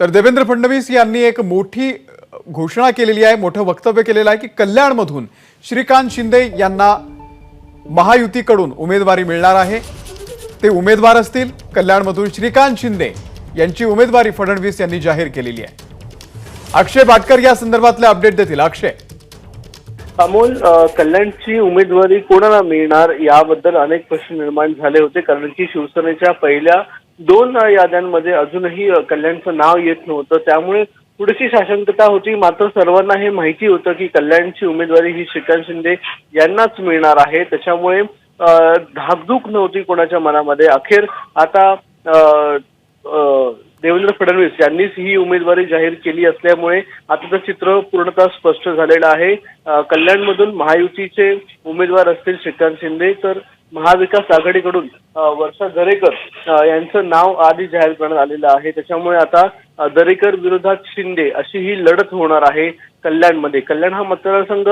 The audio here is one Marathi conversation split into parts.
तर देवेंद्र फडणवीस यांनी एक मोठी घोषणा केलेली आहे मोठं वक्तव्य केलेलं आहे की कल्याणमधून श्रीकांत शिंदे यांना महायुतीकडून उमेदवारी मिळणार आहे. ते उमेदवार असतील. कल्याणमधून श्रीकांत शिंदे यांची उमेदवारी फडणवीस यांनी जाहीर केलेली आहे. अक्षय भाटकर या संदर्भातले अपडेट देतील. अक्षय. अमोल कल्याणची उमेदवारी कोणाला मिळणार याबद्दल अनेक प्रश्न निर्माण झाले होते कारण की शिवसेनेच्या पहिल्या दोन याद्यांमध्ये अजूनही कल्याणचं नाव येत नव्हतं. त्यामुळे थोडीशी शासंकता होती. मात्र सर्वांना हे माहिती होतं की कल्याणची उमेदवारी ही श्रीकांत शिंदे यांनाच मिळणार आहे. त्याच्यामुळे धाकधूक नव्हती कोणाच्या मनामध्ये. अखेर आता देवेंद्र फडणवीस यांनीच ही उमेदवारी जाहीर केली असल्यामुळे आता चित्र पूर्णतः स्पष्ट झालेलं आहे. कल्याणमधून महायुतीचे उमेदवार असतील श्रीकांत शिंदे तर महाविकास आघाडीकडून वर्षा दरेकर यांचं नाव आधी जाहीर करण्यात आलेलं आहे. त्याच्यामुळे आता दरेकर विरोधात शिंदे अशी ही लढत होणार आहे कल्याणमध्ये. कल्याण हा मतदारसंघ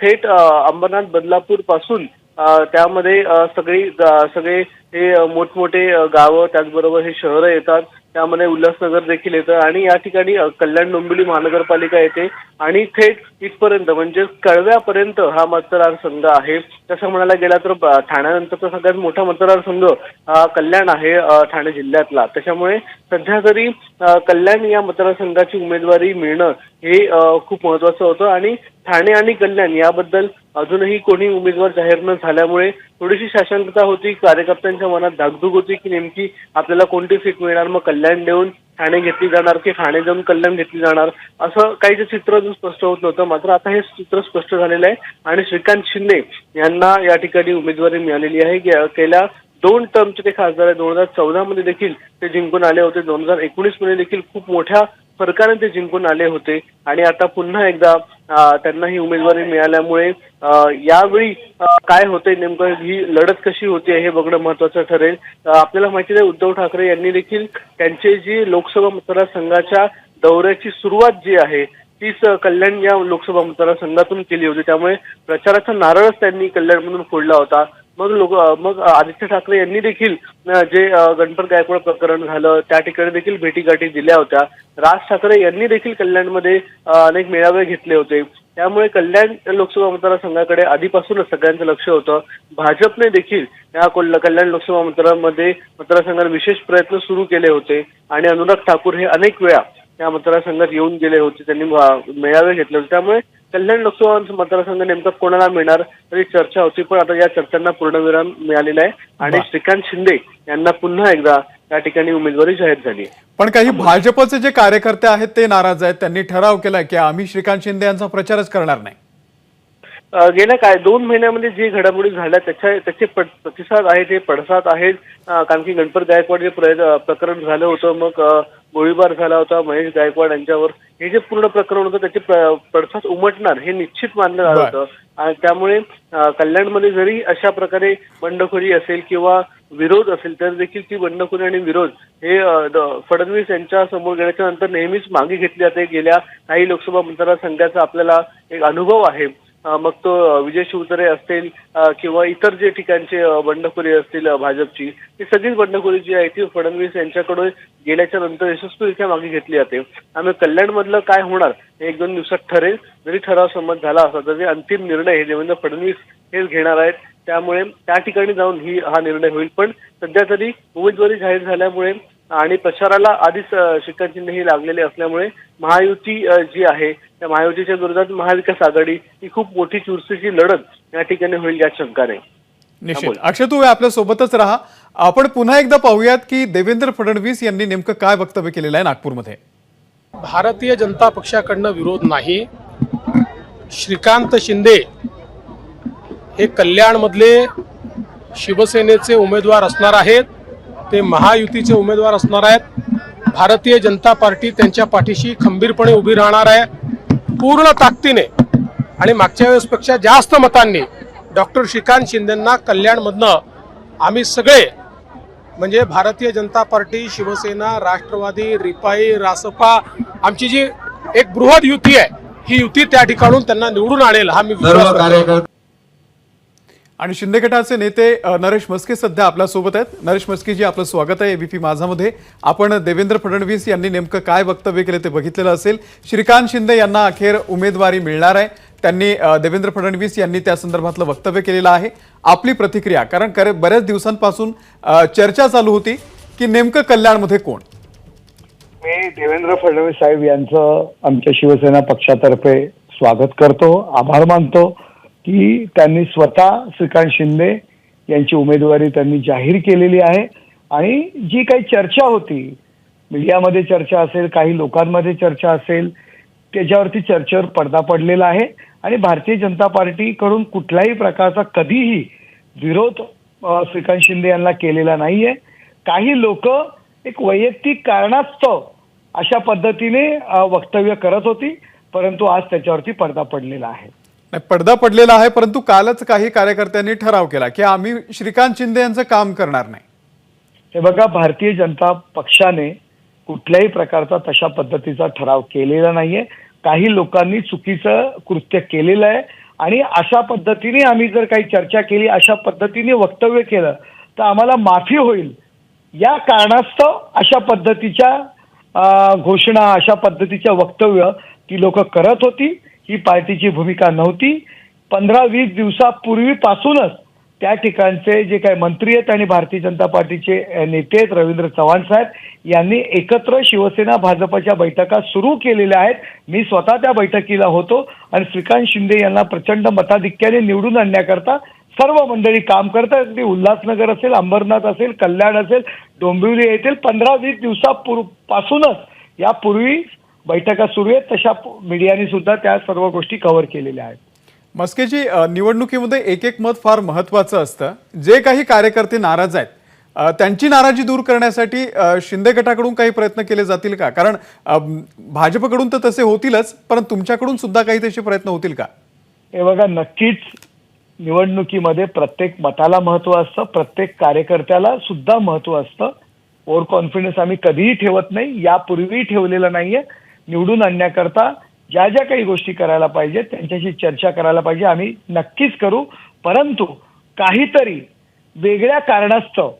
थेट अंबरनाथ बदलापूरपासून त्यामध्ये सगळी सगळे हे मोठमोठे गावं त्याचबरोबर हे शहरं येतात. त्यामध्ये उल्हासनगर देखील येतं. आणि या ठिकाणी कल्याण डोंबिवली महानगरपालिका येते. आणि थेट इथपर्यंत म्हणजे कळव्यापर्यंत हा मतदारसंघ आहे. तसं म्हणायला गेला तर ठाण्यानंतरचा सगळ्यात मोठा मतदारसंघ हा कल्याण आहे ठाणे जिल्ह्यातला. त्याच्यामुळे सध्या तरी कल्याण या मतदारसंघाची उमेदवारी मिळणं हे खूप महत्वाचं होतं. आणि ठाणे आणि कल्याण याबद्दल अजूनही कोणी उमेदवार जाहीर न झाल्यामुळे थोडीशी शासनता होती कार्यकर्त्यांच्या मनात धाकधूक होती की नेमकी आपल्याला कोणती सीट मिळणार? मग कल्याण देऊन ठाणे घेतली जाणार की ठाणे जाऊन कल्याण घेतली जाणार? असं काही जे चित्र अजून स्पष्ट होत नव्हतं. मात्र आता हे चित्र स्पष्ट झालेलं आहे आणि श्रीकांत शिंदे यांना या ठिकाणी उमेदवारी मिळालेली आहे. केल्या गेल्या दोन टर्मचे ते खासदार आहे दोन हजार चौदा मध्ये देखील ते जिंकून आले होते. दोन हजार एकोणीसमध्ये देखील खूप मोठ्या फरकाने ते जिंकून आले होते. आणि आता पुन्हा एकदा त्यांना ही उमेदवारी मिळाल्यामुळे यावेळी काय होते नेमकं? ही लढत कशी होते हे बघणं महत्वाचं ठरेल. आपल्याला माहिती आहे उद्धव ठाकरे यांनी देखील त्यांची जी लोकसभा मतदारसंघाच्या दौऱ्याची सुरुवात जी आहे तीच कल्याण या लोकसभा मतदारसंघातून केली होती. त्यामुळे प्रचाराचा नारळच त्यांनी कल्याणमधून फोडला होता. मग लोक मग आदित्य ठाकरे यांनी देखील जे गणपत गायकवाड प्रकरण झालं त्या ठिकाणी देखील भेटीगाठी दिल्या होत्या. राज ठाकरे यांनी देखील कल्याणमध्ये अनेक मेळावे घेतले होते. त्यामुळे कल्याण लोकसभा मतदारसंघाकडे आधीपासूनच सगळ्यांचं लक्ष होतं. भाजपने देखील या कल्याण लोकसभा मतदारामध्ये मतदारसंघात विशेष प्रयत्न सुरू केले होते. आणि अनुराग ठाकूर हे अनेक वेळा या मतदारसंघात येऊन गेले होते. त्यांनी मेळावे घेतले होते. त्यामुळे कल्याण लोकसभा मतदारसंघ नेमका कोणाला मिळणार तरी चर्चा होती पण आता या चर्चांना पूर्णविराम मिळालेला आहे. आणि. श्रीकांत शिंदे यांना पुन्हा एकदा या ठिकाणी उमेदवारी जाहीर झाली पण काही भाजपचे जे कार्यकर्ते आहेत ते नाराज आहेत. त्यांनी ठराव केलाय की आम्ही श्रीकांत शिंदे यांचा प्रचारच करणार नाही. गेल्या काय दोन महिन्यामध्ये जे घडामोडी झाल्या त्याच्या त्याचे प्रतिसाद आहेत हे पडसाद आहेत. कारण की गणपत गायकवाड जे प्रकरण झालं होतं मग गोळीबार झाला होता महेश गायकवाड यांच्यावर. हे जे पूर्ण प्रकरण होतं त्याचे पडसाद उमटणार हे निश्चित मानलं जात. होतं. आणि त्यामुळे कल्याणमध्ये जरी अशा प्रकारे बंडखोरी असेल किंवा विरोध असेल तर देखील ती बंडखोरी आणि विरोध हे फडणवीस यांच्या समोर गेल्याच्यानंतर नेहमीच मागे घेतली जाते. गेल्या काही लोकसभा मतदारसंघाचा आपल्याला एक अनुभव आहे. मग तो विजय शिवतरे असतील किंवा इतर जे ठिकाणचे बंडखोरी असतील भाजपची ही सगळीच बंडखोरी जी आहे ती फडणवीस यांच्याकडून गेल्याच्यानंतर यशस्वीरित्या मागे घेतली जाते. आणि कल्याणमधलं काय होणार हे एक दोन दिवसात ठरेल. जरी ठराव संमत झाला असला तरी अंतिम निर्णय हे देवेंद्र फडणवीस हेच घेणार आहेत. त्यामुळे त्या ठिकाणी जाऊन ही हा निर्णय होईल. पण सध्या तरी उमेदवारी जाहीर झाल्यामुळे आणि प्रचाराला आधीच अ, श्रीकांत शिंदे हे लागलेले असल्यामुळे महायुती जी आहे त्या महायुतीच्या विरोधात महाविकास आघाडी ही खूप मोठी चुरशीची लढत या ठिकाणी होईल यात शंका नाही निश्चित. अक्षय तू आपल्या सोबतच राहा. आपण पुन्हा एकदा पाहूयात की देवेंद्र फडणवीस यांनी नेमकं काय वक्तव्य केलेलं आहे नागपूरमध्ये? भारतीय जनता पक्षाकडनं विरोध नाही. श्रीकांत शिंदे हे कल्याणमधले शिवसेनेचे उमेदवार असणार आहेत. ते महायुतीचे उमेदवार असणार आहेत. भारतीय जनता पार्टी त्यांच्या पाठीशी खंबीरपणे उभी राहणार आहे. पूर्ण ताकदीने आणि मागच्या वेळेसपेक्षा जास्त मतांनी डॉक्टर श्रीकांत शिंदेंना कल्याणमधनं आम्ही सगळे म्हणजे भारतीय जनता पार्टी शिवसेना राष्ट्रवादी रिपाई रासपा आमची जी एक बृहद युती आहे ही युती त्या ठिकाणून त्यांना निवडून आणेल हा मी विश्वास सर्व करतो. कार्यकर्ते आणि शिंदे गटाचे नेते नरेश मस्के सध्या आपल्यासोबत आहेत. नरेश मस्केजी आपलं स्वागत आहे एबीपी माझामध्ये. आपण देवेंद्र फडणवीस यांनी नेमकं काय वक्तव्य केलं ते बघितलेलं असेल. श्रीकांत शिंदे यांना अखेर उमेदवारी मिळणार आहे. त्यांनी देवेंद्र फडणवीस यांनी त्या संदर्भातलं वक्तव्य केलेलं आहे. आपली प्रतिक्रिया कारण करे- बऱ्याच दिवसांपासून चर्चा चालू होती की नेमकं कल्याणमध्ये कोण? मी देवेंद्र फडणवीस साहेब यांचं आमच्या शिवसेना पक्षातर्फे स्वागत करतो आभार मानतो. की त्यांनी स्वतः श्रीकांत शिंदे यांची उमेदवारी त्यांनी जाहीर केलेली आहे. आणि जी काही चर्चा होती मीडियामध्ये चर्चा असेल काही लोकांमध्ये चर्चा असेल त्याच्यावरती चर्चेवर पडदा पडलेला आहे. आणि भारतीय जनता पार्टीकडून कुठल्याही प्रकारचा कधीही विरोध श्रीकांत शिंदे यांना केलेला नाहीये. काही लोक एक वैयक्तिक कारणास्तव अशा पद्धतीने वक्तव्य करत होती परंतु आज त्याच्यावरती पडदा पडलेला आहे. पडदा पडलेला आहे परंतु कालच काही कार्यकर्त्यांनी ठराव केला की आम्ही श्रीकांत शिंदे यांचं काम करणार नाही. हे बघा भारतीय जनता पक्षाने कुठल्याही प्रकारचा तशा पद्धतीचा ठराव केलेला नाहीये. काही लोकांनी चुकीचं कृत्य केलेलं आहे आणि अशा पद्धतीने आम्ही जर काही चर्चा केली अशा पद्धतीने वक्तव्य केलं तर आम्हाला माफी होईल. या कारणास्तव अशा पद्धतीच्या घोषणा अशा पद्धतीच्या वक्तव्य ती लोक करत होती. ही पार्टीची भूमिका नव्हती. पंधरा वीस दिवसापूर्वीपासूनच त्या ठिकाणचे जे काही मंत्री आहेत आणि भारतीय जनता पार्टीचे नेते आहेत रवींद्र चव्हाण साहेब यांनी एकत्र शिवसेना भाजपच्या बैठका सुरू केलेल्या आहेत. मी स्वतः त्या बैठकीला होतो आणि श्रीकांत शिंदे यांना प्रचंड मताधिक्याने निवडून आणण्याकरता सर्व मंडळी काम करतात. अगदी उल्हासनगर असेल अंबरनाथ असेल कल्याण असेल डोंबिवली येथील पंधरा वीस दिवसापासूनच यापूर्वी बैठका सुरू आहेत तशा मीडियाने सुद्धा त्या सर्व गोष्टी कव्हर केलेल्या आहेत. मस्केजी निवडणुकीमध्ये एक एक मत फार महत्वाचं असतं. जे काही कार्यकर्ते नाराज आहेत त्यांची नाराजी दूर करण्यासाठी शिंदे गटाकडून काही प्रयत्न केले जातील का? कारण भाजपकडून तर तसे होतीलच पण तुमच्याकडून सुद्धा काही तसे प्रयत्न होतील का? हे बघा नक्कीच निवडणुकीमध्ये प्रत्येक मताला महत्त्व असतं प्रत्येक कार्यकर्त्याला सुद्धा महत्त्व असतं. ओव्हर कॉन्फिडन्स आम्ही कधीही ठेवत नाही यापूर्वीही ठेवलेलं नाहीये. निवडून आणण्याकरता ज्या ज्या काही गोष्टी करायला पाहिजे त्यांच्याशी चर्चा करायला पाहिजे आम्ही नक्कीच करू. परंतु काहीतरी वेगळ्या कारणास्तव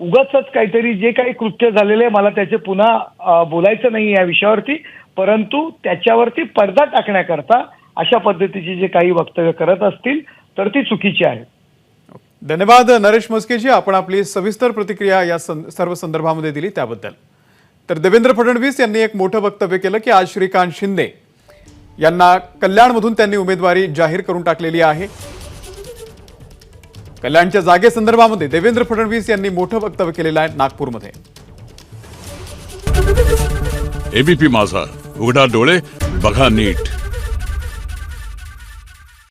उगाच काहीतरी जे काही कृत्य झालेले आहे मला त्याचे पुन्हा बोलायचं नाही या विषयावरती. परंतु त्याच्यावरती पडदा टाकण्याकरता अशा पद्धतीची जे काही वक्तव्य करत असतील तर ती चुकीची आहे. धन्यवाद नरेश मस्केजी. आपण आपली सविस्तर प्रतिक्रिया या सं- सर्व संदर्भामध्ये दिली त्याबद्दल. तर देवेंद्र फडणवीस यांनी एक मोठं वक्तव्य केलं की आज श्रीकांत शिंदे यांना कल्याणमधून त्यांनी उमेदवारी जाहीर करून टाकलेली आहे. कल्याणच्या जागेसंदर्भामध्ये देवेंद्र फडणवीस यांनी मोठं वक्तव्य केलेलं आहे नागपूरमध्ये. एबीपी माझा. उघडा डोळे बघा नीट.